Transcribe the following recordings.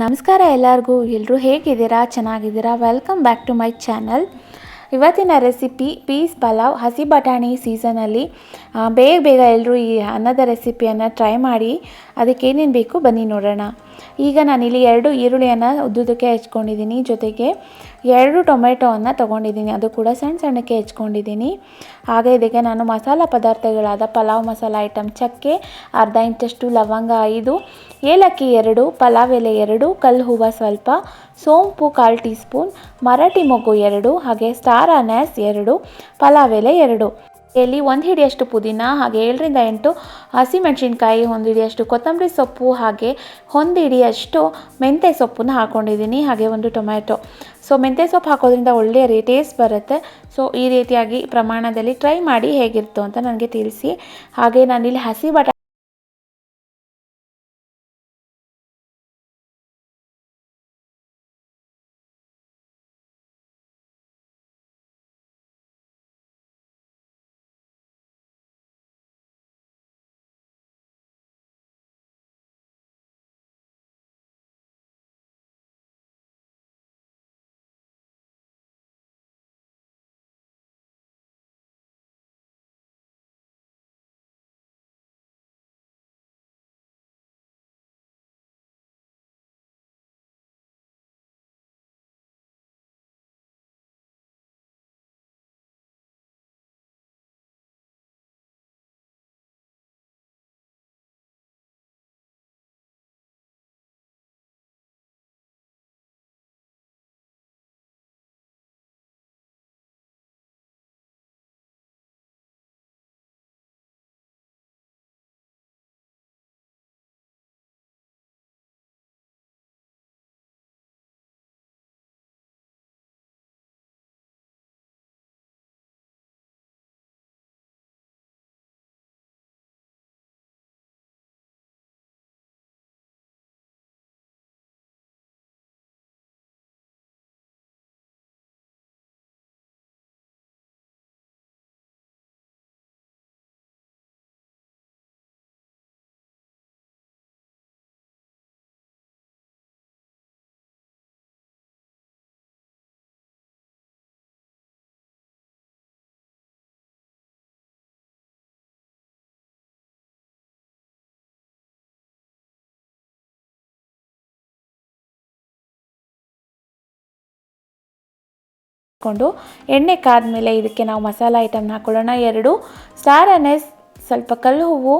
ನಮಸ್ಕಾರ ಎಲ್ಲರಿಗೂ ಎಲ್ಲರೂ ಹೇಗಿದ್ದೀರಾ? ಚೆನ್ನಾಗಿದ್ದೀರಾ? Welcome back to my channel ಇವತ್ತಿನ ರೆಸಿಪಿ ಪೀಸ್ ಪಲಾವ್, ಹಸಿ ಬಟಾಣಿ ಸೀಸನಲ್ಲಿ ಬೇಗ ಬೇಗ ಎಲ್ಲರೂ ಈ ಅನ್ನದ ರೆಸಿಪಿಯನ್ನು ಟ್ರೈ ಮಾಡಿ, ಅದಕ್ಕೆ ಏನೇನು ಬೇಕು ಬನ್ನಿ ನೋಡೋಣ. ಈಗ ನಾನಿಲ್ಲಿ ಎರಡು ಈರುಳ್ಳಿಯನ್ನು ಉದ್ದುದಕ್ಕೆ ಹೆಚ್ಕೊಂಡಿದ್ದೀನಿ. ಜೊತೆಗೆ ಎರಡು ಟೊಮೆಟೊವನ್ನು ತೊಗೊಂಡಿದ್ದೀನಿ. ಅದು ಕೂಡ ಸಣ್ಣ ಸಣ್ಣಕ್ಕೆ ಹೆಚ್ಕೊಂಡಿದ್ದೀನಿ. ಹಾಗೆ ಇದಕ್ಕೆ ನಾನು ಮಸಾಲ ಪದಾರ್ಥಗಳಾದ ಪಲಾವ್ ಮಸಾಲ ಐಟಮ್ ಚಕ್ಕೆ, ಅರ್ಧ ಇಂಚಷ್ಟು ಲವಂಗ ಐದು, ಏಲಕ್ಕಿ ಎರಡು, ಪಲಾವ್ ಎಲೆ ಎರಡು, ಕಲ್ಲು ಹೂವು ಸ್ವಲ್ಪ, ಸೋಂಪು ಕಾಲು ಟೀ ಸ್ಪೂನ್ ಮರಾಠಿ ಮೊಗ್ಗು ಎರಡು, ಹಾಗೆ ಸ್ಟಾರ್ ಅನಾಸ್ ಎರಡು, ಪಲಾವ್ ಎಲೆ ಎರಡು. ಇಲ್ಲಿ ಒಂದು ಹಿಡಿಯಷ್ಟು ಪುದೀನ, ಹಾಗೆ ಏಳರಿಂದ ಎಂಟು ಹಸಿಮೆಣಸಿನ್ಕಾಯಿ ಒಂದು ಹಿಡಿಯಷ್ಟು ಕೊತ್ತಂಬರಿ ಸೊಪ್ಪು, ಹಾಗೆ ಒಂದು ಹಿಡಿಯಷ್ಟು ಮೆಂತ್ಯ ಸೊಪ್ಪನ್ನ ಹಾಕ್ಕೊಂಡಿದ್ದೀನಿ ಹಾಗೆ ಒಂದು ಟೊಮ್ಯಾಟೊ. ಸೊ ಮೆಂತ್ಯ ಸೊಪ್ಪು ಹಾಕೋದ್ರಿಂದ ಒಳ್ಳೆಯ ರೀ ಟೇಸ್ಟ್ ಬರುತ್ತೆ. ಸೊ ಈ ರೀತಿಯಾಗಿ ಪ್ರಮಾಣದಲ್ಲಿ ಟ್ರೈ ಮಾಡಿ ಹೇಗಿರ್ತು ಅಂತ ನನಗೆ ತಿಳಿಸಿ. ಹಾಗೆ ನಾನಿಲ್ಲಿ ಹಸಿ ಬಟಾಣಿ ಹಾಕ್ಕೊಂಡು ಎಣ್ಣೆ ಕಾದ್ಮೇಲೆ ಇದಕ್ಕೆ ನಾವು ಮಸಾಲ ಐಟಮ್ನ ಹಾಕೊಳ್ಳೋಣ. ಎರಡು ಸ್ಟಾರ್ ಸ್ವಲ್ಪ ಕಲ್ಲು ಹೂವು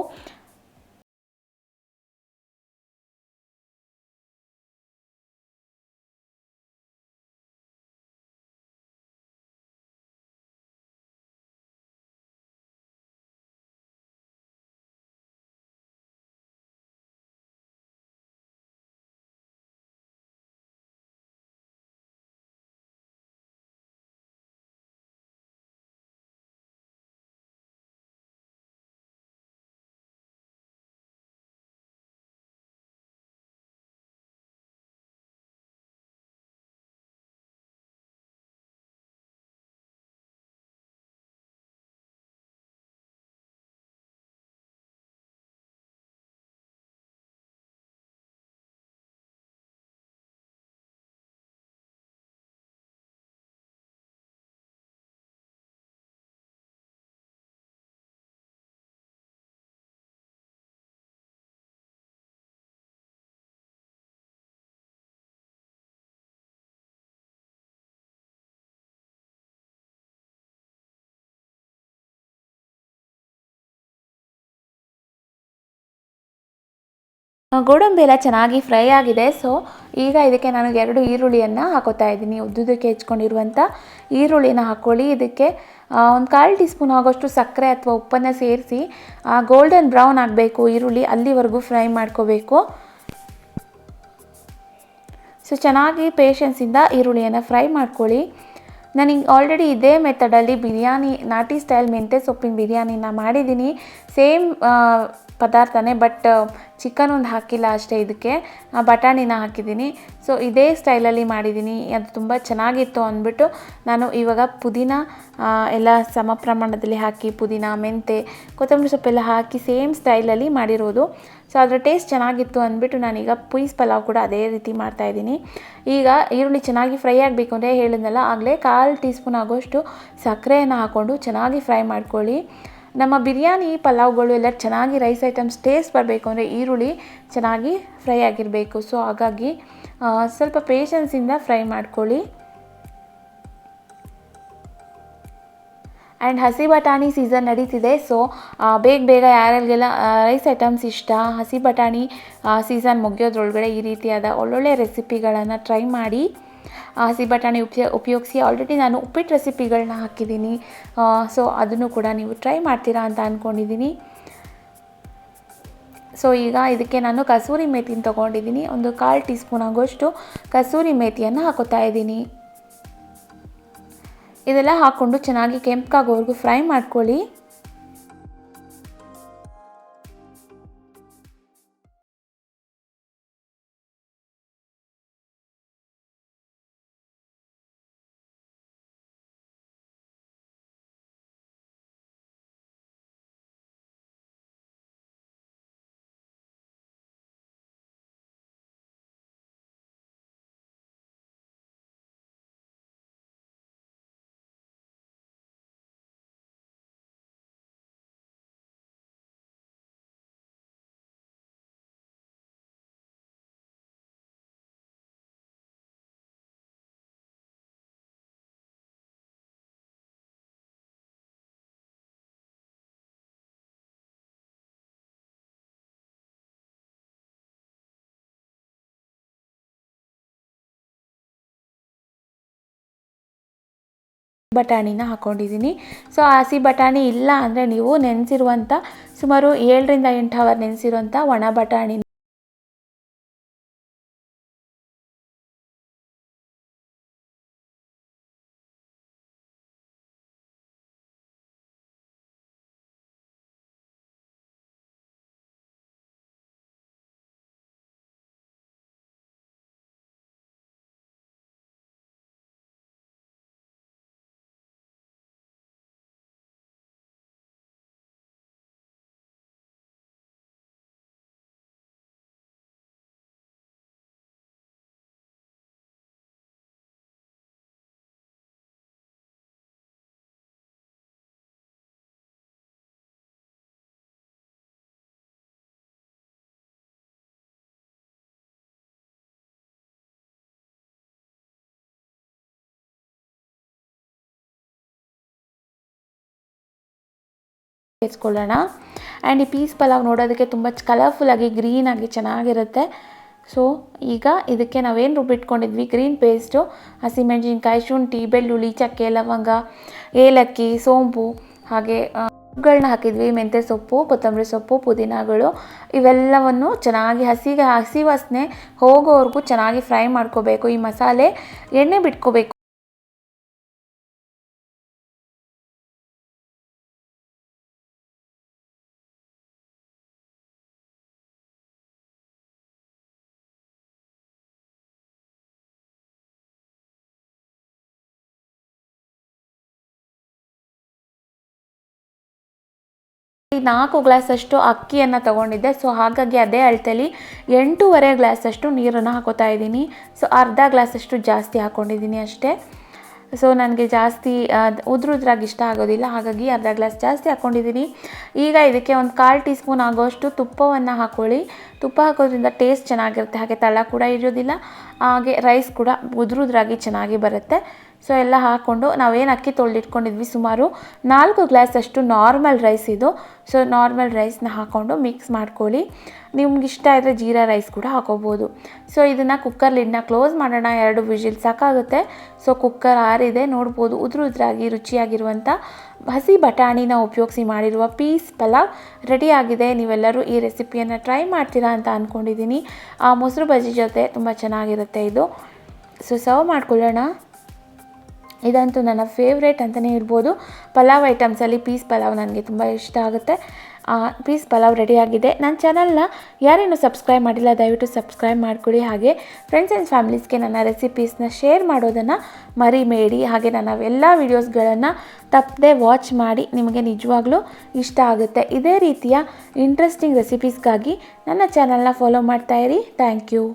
ಗೋಡಂಬಿ ಎಲ್ಲ ಚೆನ್ನಾಗಿ ಫ್ರೈ ಆಗಿದೆ. ಸೊ ಈಗ ಇದಕ್ಕೆ ನಾನು ಎರಡು ಈರುಳ್ಳಿಯನ್ನು ಹಾಕೋತಾ ಇದ್ದೀನಿ. ಉದ್ದುದಕ್ಕೆ ಹೆಚ್ಕೊಂಡಿರುವಂಥ ಈರುಳ್ಳಿನ ಹಾಕ್ಕೊಳ್ಳಿ ಇದಕ್ಕೆ ಒಂದು ಕಾಲು ಟೀ ಸ್ಪೂನ್ ಆಗೋಷ್ಟು ಸಕ್ಕರೆ ಅಥವಾ ಉಪ್ಪನ್ನು ಸೇರಿಸಿ ಗೋಲ್ಡನ್ ಬ್ರೌನ್ ಆಗಬೇಕು ಈರುಳ್ಳಿ ಅಲ್ಲಿವರೆಗೂ ಫ್ರೈ ಮಾಡ್ಕೋಬೇಕು. ಸೊ ಚೆನ್ನಾಗಿ ಪೇಷನ್ಸಿಂದ ಈರುಳ್ಳಿಯನ್ನು ಫ್ರೈ ಮಾಡ್ಕೊಳ್ಳಿ. ನನಗೆ ಆಲ್ರೆಡಿ ಇದೇ ಮೆಥಡಲ್ಲಿ ಬಿರಿಯಾನಿ, ನಾಟಿ ಸ್ಟೈಲ್ ಮೆಂತೆ ಸೊಪ್ಪಿನ ಬಿರಿಯಾನಿನ ಮಾಡಿದ್ದೀನಿ. ಸೇಮ್ ಪದಾರ್ಥನೇ ಬಟ್ ಚಿಕನ್ ಒಂದು ಹಾಕಿಲ್ಲ ಅಷ್ಟೇ ಇದಕ್ಕೆ. ಬಟಾಣಿನ ಹಾಕಿದ್ದೀನಿ. ಸೊ ಇದೇ ಸ್ಟೈಲಲ್ಲಿ ಮಾಡಿದ್ದೀನಿ. ಅದು ತುಂಬ ಚೆನ್ನಾಗಿತ್ತು ಅಂದ್ಬಿಟ್ಟು ನಾನು ಇವಾಗ ಪುದೀನ ಎಲ್ಲ ಸಮ ಪ್ರಮಾಣದಲ್ಲಿ ಹಾಕಿ ಪುದೀನ ಮೆಂತೆ ಕೊತ್ತಂಬರಿ ಸೊಪ್ಪೆಲ್ಲ ಹಾಕಿ ಸೇಮ್ ಸ್ಟೈಲಲ್ಲಿ ಮಾಡಿರೋದು. ಸೊ ಅದರ ಟೇಸ್ಟ್ ಚೆನ್ನಾಗಿತ್ತು ಅಂದ್ಬಿಟ್ಟು ನಾನೀಗ ಪೀಸ್ ಪಲಾವ್ ಕೂಡ ಅದೇ ರೀತಿ ಮಾಡ್ತಾಯಿದ್ದೀನಿ ಈಗ ಈರುಳ್ಳಿ ಚೆನ್ನಾಗಿ ಫ್ರೈ ಆಗಬೇಕು ಅಂದರೆ ಹೇಳಿದ್ನಲ್ಲ, ಆಗಲೇ ಕಾಲು ಟೀ ಸ್ಪೂನ್ ಆಗೋಷ್ಟು ಸಕ್ಕರೆಯನ್ನು ಹಾಕ್ಕೊಂಡು ಚೆನ್ನಾಗಿ ಫ್ರೈ ಮಾಡ್ಕೊಳ್ಳಿ. ನಮ್ಮ ಬಿರಿಯಾನಿ ಪಲಾವ್ಗಳು ಎಲ್ಲ ಚೆನ್ನಾಗಿ ರೈಸ್ ಐಟಮ್ಸ್ ಟೇಸ್ಟ್ ಬರಬೇಕು ಅಂದರೆ ಈರುಳ್ಳಿ ಚೆನ್ನಾಗಿ ಫ್ರೈ ಆಗಿರಬೇಕು. ಸೊ ಹಾಗಾಗಿ ಸ್ವಲ್ಪ ಪೇಷನ್ಸಿಂದ ಫ್ರೈ ಮಾಡ್ಕೊಳ್ಳಿ. ಆ್ಯಂಡ್ ಹಸಿ ಬಟಾಣಿ ಸೀಸನ್ ನಡೀತಿದೆ. ಸೊ ಬೇಗ ಬೇಗ ಯಾರಿಗೆಲ್ಲ ರೈಸ್ ಐಟಮ್ಸ್ ಇಷ್ಟ, ಹಸಿ ಬಟಾಣಿ ಸೀಸನ್ ಮುಗಿಯೋದ್ರೊಳಗಡೆ ಈ ರೀತಿಯಾದ ಒಳ್ಳೊಳ್ಳೆ ರೆಸಿಪಿಗಳನ್ನು ಟ್ರೈ ಮಾಡಿ ಹಸಿ ಬಟಾಣಿ ಉಪಯೋ, ಉಪಯೋಗಿಸಿ. ಆಲ್ರೆಡಿ ನಾನು ಉಪ್ಪಿಟ್ಟು ರೆಸಿಪಿಗಳನ್ನ ಹಾಕಿದ್ದೀನಿ. ಸೊ ಅದನ್ನು ಕೂಡ ನೀವು ಟ್ರೈ ಮಾಡ್ತೀರಾ ಅಂತ ಅಂದ್ಕೊಂಡಿದ್ದೀನಿ ಸೊ ಈಗ ಇದಕ್ಕೆ ನಾನು ಕಸೂರಿ ಮೇಥಿನ ತೊಗೊಂಡಿದ್ದೀನಿ. ಒಂದು ಕಾಲು ಟೀ ಸ್ಪೂನ್ ಆಗೋಷ್ಟು ಕಸೂರಿ ಮೇಥಿಯನ್ನು ಹಾಕೋತಾ ಇದ್ದೀನಿ. ಇದೆಲ್ಲ ಹಾಕ್ಕೊಂಡು ಚೆನ್ನಾಗಿ ಕೆಂಪಗಾಗೋವರೆಗೂ ಫ್ರೈ ಮಾಡ್ಕೊಳ್ಳಿ. ಬಟಾಣಿನ ಹಾಕ್ಕೊಂಡಿದ್ದೀನಿ ಸೊ, ಹಸಿ ಬಟಾಣಿ ಇಲ್ಲ ಅಂದರೆ ನೀವು ನೆನೆಸಿರುವಂಥ ಸುಮಾರು ಏಳರಿಂದ ಎಂಟು ಅವರ್ ನೆನೆಸಿರುವಂಥ ಒಣ ಬಟಾಣಿ ಸೇರಿಸ್ಕೊಳ್ಳೋಣ ಆ್ಯಂಡ್ ಈ ಪೀಸ್ ಪಲಾವ್ ನೋಡೋದಕ್ಕೆ ತುಂಬ ಕಲರ್ಫುಲ್ಲಾಗಿ ಗ್ರೀನಾಗಿ ಚೆನ್ನಾಗಿರುತ್ತೆ. ಸೊ ಈಗ ಇದಕ್ಕೆ ನಾವೇನು ರುಬ್ಬಿಟ್ಕೊಂಡಿದ್ವಿ ಗ್ರೀನ್ ಪೇಸ್ಟು ಹಸಿಮೆಣಸಿನ್ಕಾಯಿ ಶುಂಠಿ, ಬೆಳ್ಳುಳ್ಳಿ, ಚಕ್ಕೆ, ಲವಂಗ, ಏಲಕ್ಕಿ, ಸೋಂಪು, ಹಾಗೆ ಸೊಪ್ಪುಗಳನ್ನ ಹಾಕಿದ್ವಿ. ಮೆಂತ್ಯ ಸೊಪ್ಪು, ಕೊತ್ತಂಬರಿ ಸೊಪ್ಪು, ಪುದೀನಗಳು, ಇವೆಲ್ಲವನ್ನು ಚೆನ್ನಾಗಿ ಹಸಿಗೆ, ಹಸಿ ವಾಸನೆ ಹೋಗೋವರೆಗೂ ಚೆನ್ನಾಗಿ ಫ್ರೈ ಮಾಡ್ಕೋಬೇಕು. ಈ ಮಸಾಲೆ ಎಣ್ಣೆ ಬಿಟ್ಕೋಬೇಕು. ನಾಲ್ಕು ಗ್ಲಾಸಷ್ಟು ಅಕ್ಕಿಯನ್ನು ತಗೊಂಡಿದ್ದೆ. ಸೊ ಹಾಗಾಗಿ ಅದೇ ಅಳ್ತಲ್ಲಿ ಎಂಟೂವರೆ ಗ್ಲಾಸಷ್ಟು ನೀರನ್ನು ಹಾಕೋತಾ ಇದ್ದೀನಿ. ಸೊ ಅರ್ಧ ಗ್ಲಾಸಷ್ಟು ಜಾಸ್ತಿ ಹಾಕ್ಕೊಂಡಿದ್ದೀನಿ ಅಷ್ಟೇ. ಸೊ ನನಗೆ ಜಾಸ್ತಿ ಉದ್ರುದ್ರಾಗಿ ಇಷ್ಟ ಆಗೋದಿಲ್ಲ. ಹಾಗಾಗಿ ಅರ್ಧ ಗ್ಲಾಸ್ ಜಾಸ್ತಿ ಹಾಕ್ಕೊಂಡಿದ್ದೀನಿ ಈಗ ಇದಕ್ಕೆ ಒಂದು ಕಾಲು ಟೀ ಸ್ಪೂನ್ ಆಗೋಷ್ಟು ತುಪ್ಪವನ್ನು ಹಾಕ್ಕೊಳ್ಳಿ ತುಪ್ಪ ಹಾಕೋದ್ರಿಂದ ಟೇಸ್ಟ್ ಚೆನ್ನಾಗಿರುತ್ತೆ. ಹಾಗೆ ತಳ ಕೂಡ ಇರೋದಿಲ್ಲ. ಹಾಗೆ ರೈಸ್ ಕೂಡ ಉದ್ರುದ್ರಾಗಿ ಚೆನ್ನಾಗಿ ಬರುತ್ತೆ. ಸೊ ಎಲ್ಲ ಹಾಕ್ಕೊಂಡು ನಾವೇನು ಅಕ್ಕಿ ತೊಳೆದಿಟ್ಕೊಂಡಿದ್ವಿ ಸುಮಾರು ನಾಲ್ಕು ಗ್ಲಾಸಷ್ಟು ನಾರ್ಮಲ್ ರೈಸ್ ಇದು. ಸೊ ನಾರ್ಮಲ್ ರೈಸ್ನ ಹಾಕ್ಕೊಂಡು ಮಿಕ್ಸ್ ಮಾಡ್ಕೊಳ್ಳಿ. ನಿಮ್ಗೆ ಇಷ್ಟ ಇದ್ದರೆ ಜೀರಾ ರೈಸ್ ಕೂಡ ಹಾಕೋಬೋದು. ಸೊ ಇದನ್ನು ಕುಕ್ಕರ್ ಲಿಡ್ನ ಕ್ಲೋಸ್ ಮಾಡೋಣ. ಎರಡು ವಿಜಿಲ್ ಸಾಕಾಗುತ್ತೆ. ಸೊ ಕುಕ್ಕರ್ ಆರಿದೆ. ನೋಡ್ಬೋದು ಉದುರು ಉದುರಾಗಿ ರುಚಿಯಾಗಿರುವಂಥ ಹಸಿ ಬಟಾಣಿನ ಉಪಯೋಗಿಸಿ ಮಾಡಿರುವ ಪೀಸ್ ಪಲಾವ್ ರೆಡಿಯಾಗಿದೆ ನೀವೆಲ್ಲರೂ ಈ ರೆಸಿಪಿಯನ್ನು ಟ್ರೈ ಮಾಡ್ತೀರಾ ಅಂತ ಅಂದ್ಕೊಂಡಿದ್ದೀನಿ ಆ ಮೊಸರು ಬಜ್ಜಿ ಜೊತೆ ತುಂಬ ಚೆನ್ನಾಗಿರುತ್ತೆ ಇದು. ಸೊ ಸರ್ವ್ ಮಾಡ್ಕೊಳ್ಳೋಣ. ಇದಂತೂ ನನ್ನ ಫೇವ್ರೇಟ್ ಅಂತಲೇ ಇರ್ಬೋದು ಪಲಾವ್ ಐಟಮ್ಸಲ್ಲಿ ಪೀಸ್ ಪಲಾವ್ ನನಗೆ ತುಂಬ ಇಷ್ಟ ಆಗುತ್ತೆ. ಪೀಸ್ ಪಲಾವ್ ರೆಡಿಯಾಗಿದೆ ನನ್ನ ಚಾನಲ್ನ ಯಾರೇನು ಸಬ್ಸ್ಕ್ರೈಬ್ ಮಾಡಿಲ್ಲ, ದಯವಿಟ್ಟು ಸಬ್ಸ್ಕ್ರೈಬ್ ಮಾಡ್ಕೊಳ್ಳಿ ಹಾಗೆ ಫ್ರೆಂಡ್ಸ್ ಆ್ಯಂಡ್ ಫ್ಯಾಮಿಲೀಸ್ಗೆ ನನ್ನ ರೆಸಿಪೀಸ್ನ ಶೇರ್ ಮಾಡೋದನ್ನು ಮರಿಬೇಡಿ. ಹಾಗೆ ನನ್ನ ಎಲ್ಲ ವೀಡಿಯೋಸ್ಗಳನ್ನು ತಪ್ಪದೆ ವಾಚ್ ಮಾಡಿ ನಿಮಗೆ ನಿಜವಾಗ್ಲೂ ಇಷ್ಟ ಆಗುತ್ತೆ. ಇದೇ ರೀತಿಯ ಇಂಟ್ರೆಸ್ಟಿಂಗ್ ರೆಸಿಪೀಸ್ಗಾಗಿ ನನ್ನ ಚಾನಲ್ನ ಫಾಲೋ ಮಾಡ್ತಾಯಿರಿ ಥ್ಯಾಂಕ್ ಯು